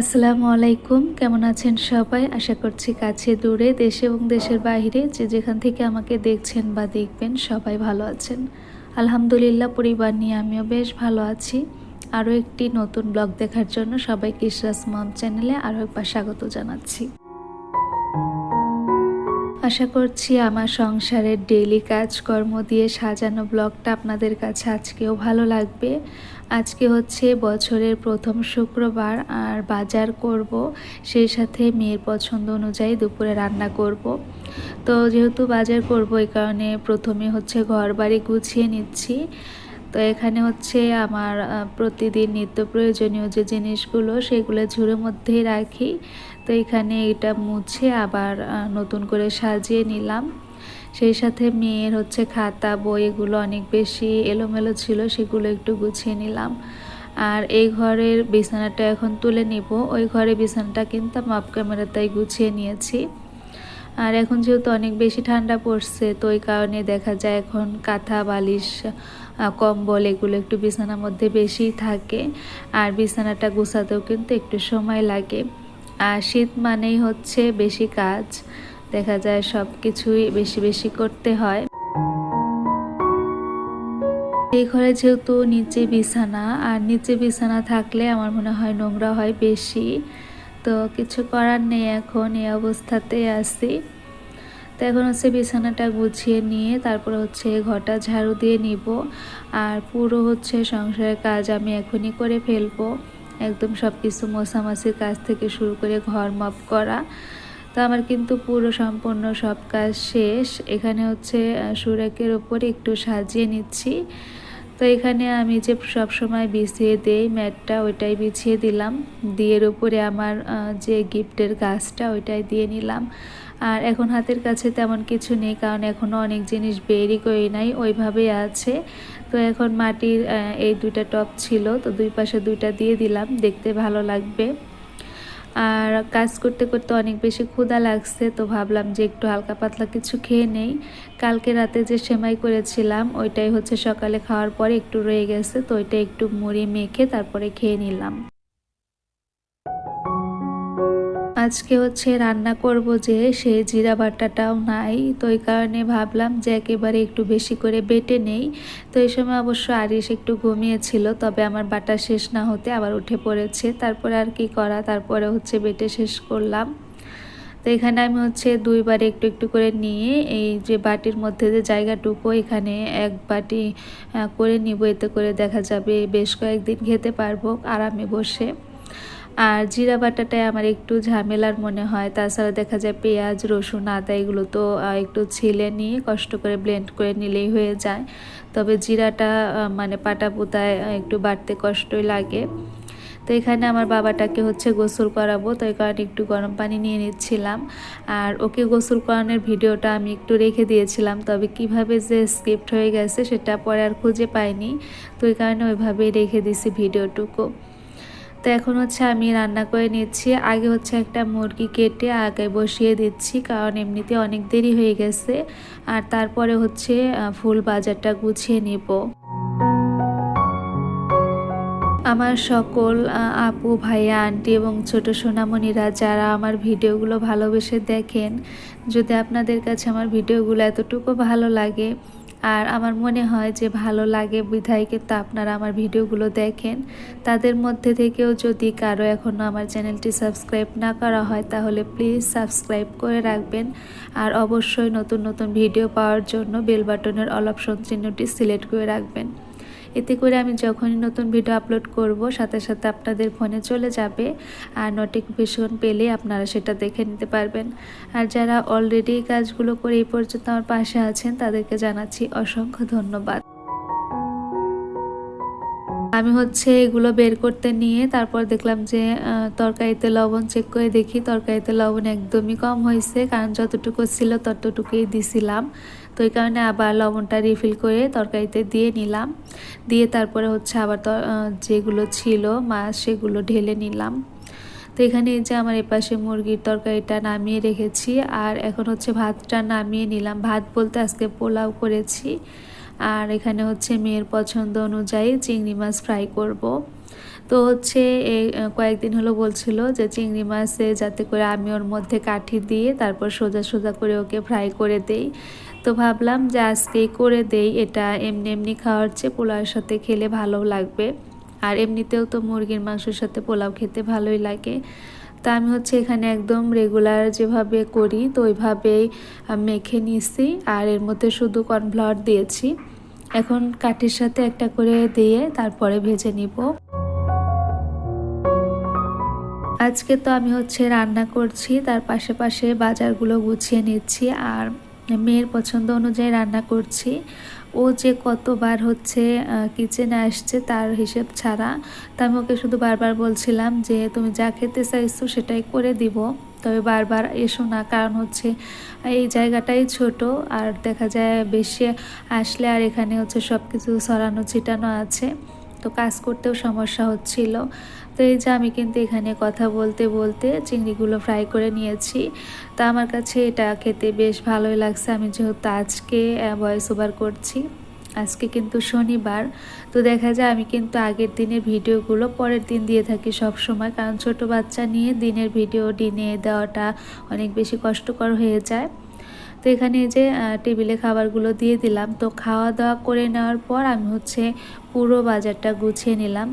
আসসালামু আলাইকুম। কেমন আছেন সবাই? আশা করছি কাছে, দূরে, দেশে এবং দেশের বাইরে যে যেখান থেকে আমাকে দেখছেন বা দেখবেন সবাই ভালো আছেন। আলহামদুলিল্লাহ, পরিবার নিয়ে আমিও বেশ ভালো আছি। আরও একটি নতুন ব্লগ দেখার জন্য সবাইকে ইসরাস মম চ্যানেলে আরও একবার স্বাগত জানাচ্ছি। আশা করছি আমার সংসারের ডেইলি কাজকর্ম দিয়ে সাজানো ব্লগটা আপনাদের কাছে আজকেও ভালো লাগবে। আজকে হচ্ছে বছরের প্রথম শুক্রবার আর বাজার করব, সেই সাথে মেয়ের পছন্দ অনুযায়ী দুপুরে রান্না করব। তো যেহেতু বাজার করব, এই কারণে প্রথমে হচ্ছে ঘর বাড়ি গুছিয়ে নিচ্ছি। তো এখানে হচ্ছে আমার প্রতিদিন নিত্য প্রয়োজনীয় যে জিনিসগুলো, সেগুলো ঝুড়ের মধ্যেই রাখি। তো এখানে এটা মুছে আবার নতুন করে সাজিয়ে নিলাম। সেই সাথে মেয়ের হচ্ছে খাতা, বই এগুলো অনেক বেশি এলোমেলো ছিল, সেগুলো একটু গুছিয়ে নিলাম। আর এই ঘরের বিছানাটা এখন তুলে নিব। ওই ঘরে বিছানাটা কিন্তু মাপ ক্যামেরাটাই গুছিয়ে নিয়েছি। আর এখন যেহেতু অনেক বেশি ঠান্ডা পড়ছে, তো ওই কারণে দেখা যায় এখন কাঁথা, বালিশ কম্বল এগুলো একটু বিছানার মধ্যে বেশি থাকে। আর বিছানাটা গুছাতেও কিন্তু একটু সময় লাগে। আর শীত মানেই হচ্ছে বেশি কাজ। দেখা যায় সব কিছুই বেশি বেশি করতে হয়। এই ঘরে যেহেতু নিচে বিছানা, আর নিচে বিছানা থাকলে আমার মনে হয় নোংরা হয় বেশি। তো কিছু করার নেই এখন, এই অবস্থাতেই আছি। তো এখন হচ্ছে বিছানাটা গুছিয়ে নিয়ে তারপর হচ্ছে ঘরটা ঝাড়ু দিয়ে নিব। আর পুরো হচ্ছে সংসারের কাজ আমি এখনই করে ফেলব। একদম সব কিছু মশামাছির কাজ থেকে শুরু করে ঘর মাপ করা। তো আমার কিন্তু পুরো সম্পূর্ণ সব কাজ শেষ। এখানে হচ্ছে সুরাকের ওপরে একটু সাজিয়ে নিচ্ছি। তো এখানে আমি যে সব সময় বিছিয়ে দেই ম্যাটটা, ওইটাই বিছিয়ে দিলাম। দিয়ের উপরে আমার যে গিফটের গাছটা, ওইটাই দিয়ে নিলাম। আর এখন হাতের কাছে তেমন কিছু নেই, কারণ এখনও অনেক জিনিস বেরই করি নাই, ওইভাবেই আছে। তো এখন মাটির এই দুইটা টপ ছিল, তো দুই পাশে দুইটা দিয়ে দিলাম, দেখতে ভালো লাগবে। আর কাজ করতে করতে অনেক বেশি ক্ষুধা লাগছে, তো ভাবলাম যে একটু হালকা পাতলা কিছু খেয়ে নেই। কালকে রাতে যে সেমাই করেছিলাম, ওইটাই হচ্ছে সকালে খাওয়ার পরে একটু রয়ে গেছে, তো ওইটা একটু মুড়ি মেখে তারপরে খেয়ে নিলাম। আজকে হচ্ছে রান্না করব যে সেই জিরা বাটাটাও নাই। তো এই কারণে ভাবলাম যে একেবারে একটু বেশি করে বেটে নেই। তো এই সময় অবশ্য আরিস একটু ঘুমিয়েছিল, তবে আমার বাটা শেষ না হতে আবার উঠে পড়েছে। তারপরে আর কি করা, তারপরে হচ্ছে বেটে শেষ করলাম। তো এখানে আমি হচ্ছে দুইবার একটু একটু করে নিয়ে এই যে বাটির মধ্যে যে জায়গাটুকু, এখানে এক বাটি করে নিব। এতে করে দেখা যাবে বেশ কয়েকদিন খেতে পারব আরামে বসে। আর জিরা বাটাটাই আমার একটু ঝামেলার মনে হয়। তাছাড়া দেখা যায় পেঁয়াজ, রসুন, আদা এগুলো তো একটু ছিলে নিয়ে কষ্ট করে ব্লেন্ড করে নিলেই হয়ে যায়। তবে জিরাটা মানে পাটা পোতায় একটু বাড়তে কষ্টই লাগে। তো এখানে আমার বাবাটাকে হচ্ছে গোসল করাবো, তো এই কারণে একটু গরম পানি নিয়ে নিচ্ছিলাম। আর ওকে গোসল করানোর ভিডিওটা আমি একটু রেখে দিয়েছিলাম, তবে কীভাবে যে স্ক্রিপ্ট হয়ে গেছে সেটা পরে আর খুঁজে পাইনি। তো এই কারণে ওইভাবেই রেখে দিছি ভিডিওটুকু। তো এখন হচ্ছে আমি রান্না করে নিচ্ছি। আগে হচ্ছে একটা মুরগি কেটে আগে বসিয়ে দিচ্ছি, কারণ এমনিতে অনেক দেরি হয়ে গেছে। আর তারপরে হচ্ছে ফুল বাজারটা গুছিয়ে নিব। আমার সকল আপু, ভাইয়া, আন্টি এবং ছোট সোনামণিরা যারা আমার ভিডিওগুলো ভালোবেসে দেখেন, যদি আপনাদের কাছে আমার ভিডিওগুলো এতটুকু ভালো লাগে আর আমার মনে হয় যে ভালো লাগে বিধায় কিন্তু আপনারা আমার ভিডিওগুলো দেখেন। তাদের মধ্যে থেকেও যদি কারও এখনও আমার চ্যানেলটি সাবস্ক্রাইব না করা হয়, তাহলে প্লিজ সাবস্ক্রাইব করে রাখবেন। আর অবশ্যই নতুন নতুন ভিডিও পাওয়ার জন্য বেল বাটনের অল অপশন চিহ্নটি সিলেক্ট করে রাখবেন। এতে করে আমি যখনই নতুন ভিডিও আপলোড করব, সাথে সাথে আপনাদের ফোনে চলে যাবে। আর নোটিফিকেশন পেলে আপনারা সেটা দেখে নিতে পারবেন। আর যারা অলরেডি কাজগুলো করে এই পর্যন্ত আমার পাশে আছেন, তাদেরকে জানাচ্ছি অসংখ্য ধন্যবাদ। আমি হচ্ছে এগুলো বের করতে নিয়ে তারপর দেখলাম যে তরকারিতে লবণ চেক করে দেখি, তরকারিতে লবণ একদমই কম হয়েছে, কারণ যতটুকু ছিল ততটুকুই দিছিলাম। তো এই কারণে আবার লবণটা রিফিল করে তরকারিতে দিয়ে নিলাম। দিয়ে তারপরে হচ্ছে আবার যেগুলো ছিল মাছ সেগুলো ঢেলে নিলাম। তো এখানে যে আমার এপাশে মুরগির তরকারিটা নামিয়ে রেখেছি, আর এখন হচ্ছে ভাতটা নামিয়ে নিলাম। ভাত বলতে আজকে পোলাও করেছি। আর এখানে হচ্ছে মেয়ের পছন্দ অনুযায়ী চিংড়ি মাছ ফ্রাই করব। তো হচ্ছে কয়েকদিন হলো বলছিল যে চিংড়ি মাছে যাতে করে আমি ওর মধ্যে কাঠি দিয়ে তারপর সোজা সোজা করে ওকে ফ্রাই করে দেই। তো ভাবলাম যে আজকেই করে দেই, এটা এমনি এমনি খাওয়ার চেয়ে পোলাওয়ের সাথে খেলে ভালো লাগবে। আর এমনিতেও তো মুরগির মাংসের সাথে পোলাও খেতে ভালোই লাগে। তা আমি হচ্ছে এখানে একদম রেগুলার যেভাবে করি, তো ওইভাবেই মেখে নিছি আর এর মধ্যে শুধু কর্নফ্লাওয়ার দিয়েছি। এখন কাঠের সাথে একটা করে দিয়ে তারপরে ভেজে নিব। আজকে তো আমি হচ্ছে রান্না করছি, তার পাশে পাশে বাজারগুলো গুছিয়ে নিচ্ছি। আর মেয়ের পছন্দ অনুযায়ী রান্না করছি। ও যে কতবার হচ্ছে কিচেনে আসছে তার হিসেব ছাড়া। তা আমি ওকে শুধু বারবার বলছিলাম যে, তুমি যা খেতে চাইছো সেটাই করে দিব। তবে বারবার এসো না, কারণ হচ্ছে, এই জায়গাটাই ছোট আর দেখা যায় বেশি আসলে আর এখানে হচ্ছে সব কিছু সরানো ছিটানো আছে। তো কাজ করতেও সমস্যা হচ্ছিল। তো এই যে আমি কিন্তু এখানে কথা বলতে বলতে চিংড়িগুলো ফ্রাই করে নিয়েছি। তা আমার কাছে এটা খেতে বেশ ভালোই লাগছে। আমি যেহেতু আজকে ভয়েস ওভার করছি, আজকে কিন্তু শনিবার। তো দেখা যায় আমি কিন্তু আগের দিনের ভিডিওগুলো পরের দিন দিয়ে থাকি সব সময় কারণ ছোট বাচ্চা নিয়ে দিনের ভিডিও, ডিনে দেওয়াটা অনেক বেশি কষ্টকর হয়ে যায়। তো এখানে যে টেবিলে খাবারগুলো দিয়ে দিলাম। তো খাওয়া দাওয়া করে নেওয়ার পর আমি হচ্ছে পুরো বাজারটা গুছিয়ে নিলাম।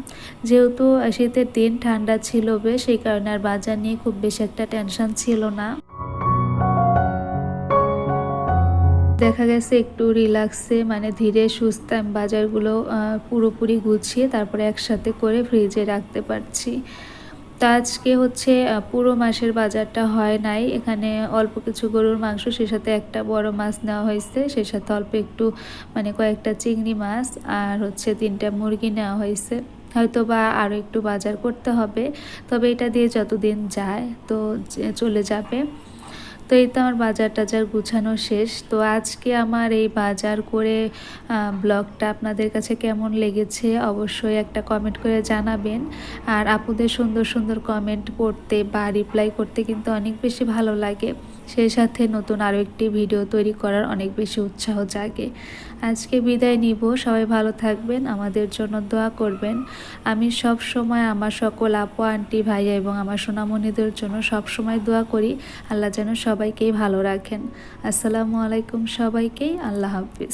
যেহেতু শীতের দিন ঠান্ডা ছিল বেশ সেই কারণে আর বাজার নিয়ে খুব বেশি একটা টেনশন ছিল না। দেখা গেছে একটু রিল্যাক্সে মানে ধীরে সুস্থ আমি বাজারগুলো পুরোপুরি গুছিয়ে তারপরে একসাথে করে ফ্রিজে রাখতে পারছি। তা আজকে হচ্ছে পুরো মাসের বাজারটা হয় নাই। এখানে অল্প কিছু গরুর মাংস সে সাথে একটা বড় মাছ নেওয়া হয়েছে। সে সাথে অল্প একটু মানে কয়েকটা চিংড়ি মাছ আর হচ্ছে তিনটা মুরগি নেওয়া হয়েছে। হয়তো বা আরও একটু বাজার করতে হবে, তবে এটা দিয়ে যতদিন যায় তো চলে যাবে। তো এই তো আমার বাজার টাজার গুছানো শেষ। তো আজকে আমার এই বাজার করে ব্লগটা আপনাদের কাছে কেমন লেগেছে অবশ্যই একটা কমেন্ট করে জানাবেন। আর আপুদের সুন্দর সুন্দর কমেন্ট পড়তে বা রিপ্লাই করতে কিন্তু অনেক বেশি ভালো লাগে। সেই সাথে নতুন আরও একটি ভিডিও তৈরি করার অনেক বেশি উৎসাহ জাগে। আজকে বিদায় নিব। সবাই ভালো থাকবেন, আমাদের জন্য দোয়া করবেন। আমি সব সময় আমার সকল আপু, আন্টি, ভাইয়া এবং আমার সোনামণিদের জন্য সব সময় দোয়া করি। আল্লাহ যেন সবাইকেই ভালো রাখেন। আসসালামু আলাইকুম সবাইকেই। আল্লাহ হাফিজ।